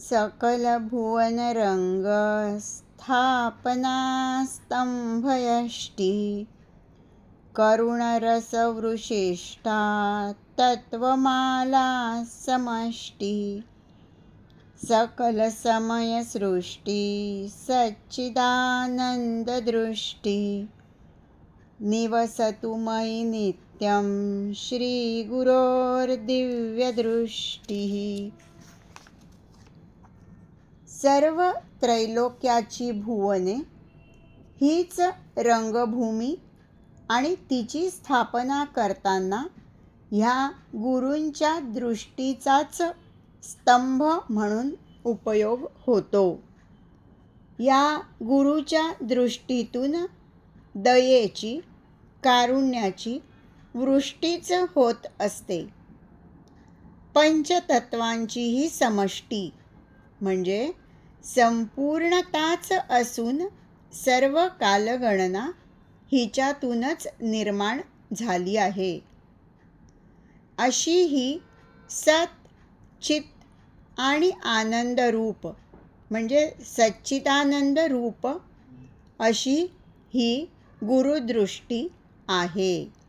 सकलभुवनरङ्गस्थापनास्तम्भयष्टि करुणरसवृशिष्टा तत्त्वमाला समष्टि सकलसमयसृष्टि सच्चिदानन्ददृष्टि निवसतु मयि नित्यं श्रीगुरोर्दिव्यदृष्टिः। सर्व त्रैलोक्याची भुवने हीच रंगभूमी आणि तिची स्थापना करताना ह्या गुरूंच्या दृष्टीचाच स्तंभ म्हणून उपयोग होतो. या गुरुच्या दृष्टीतून दयेची कारुण्याची वृष्टीच होत असते. पंचतत्वांचीही समष्टी म्हणजे संपूर्णताच असून सर्व कालगणना हिच्यातूनच निर्माण झाली आहे. अशी ही सत चित आणि आनंद रूप म्हणजे सच्चिदानंद रूप अशी ही गुरुदृष्टी आहे.